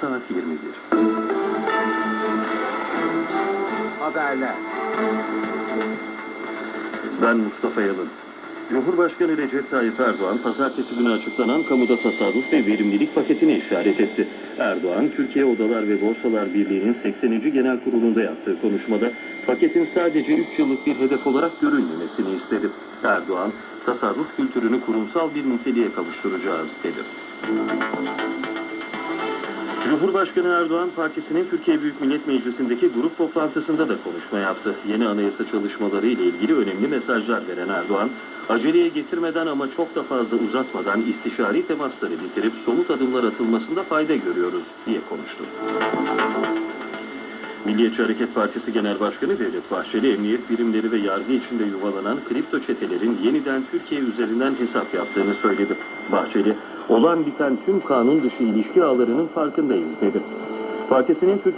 saat 21. Haberler. Ben Mustafa Yalın. Cumhurbaşkanı Recep Tayyip Erdoğan, pazartesi günü açıklanan kamuda tasarruf ve verimlilik paketine işaret etti. Erdoğan, Türkiye Odalar ve Borsalar Birliği'nin 80. Genel Kurulu'nda yaptığı konuşmada paketin sadece 3 yıllık bir hedef olarak görülmemesini istedi. Erdoğan, tasarruf kültürünü kurumsal bir niteliğe kavuşturacağız dedi. Cumhurbaşkanı Erdoğan partisinin Türkiye Büyük Millet Meclisi'ndeki grup toplantısında da konuşma yaptı. Yeni anayasa çalışmaları ile ilgili önemli mesajlar veren Erdoğan, aceleye getirmeden ama çok da fazla uzatmadan istişari temasları bitirip somut adımlar atılmasında fayda görüyoruz diye konuştu. Milliyetçi Hareket Partisi Genel Başkanı Devlet Bahçeli, emniyet birimleri ve yargı içinde yuvalanan kripto çetelerin yeniden Türkiye üzerinden hesap yaptığını söyledi. Bahçeli, olan biten tüm kanun dışı ilişki ağlarının farkındayız dedi. Partisinin Türkiye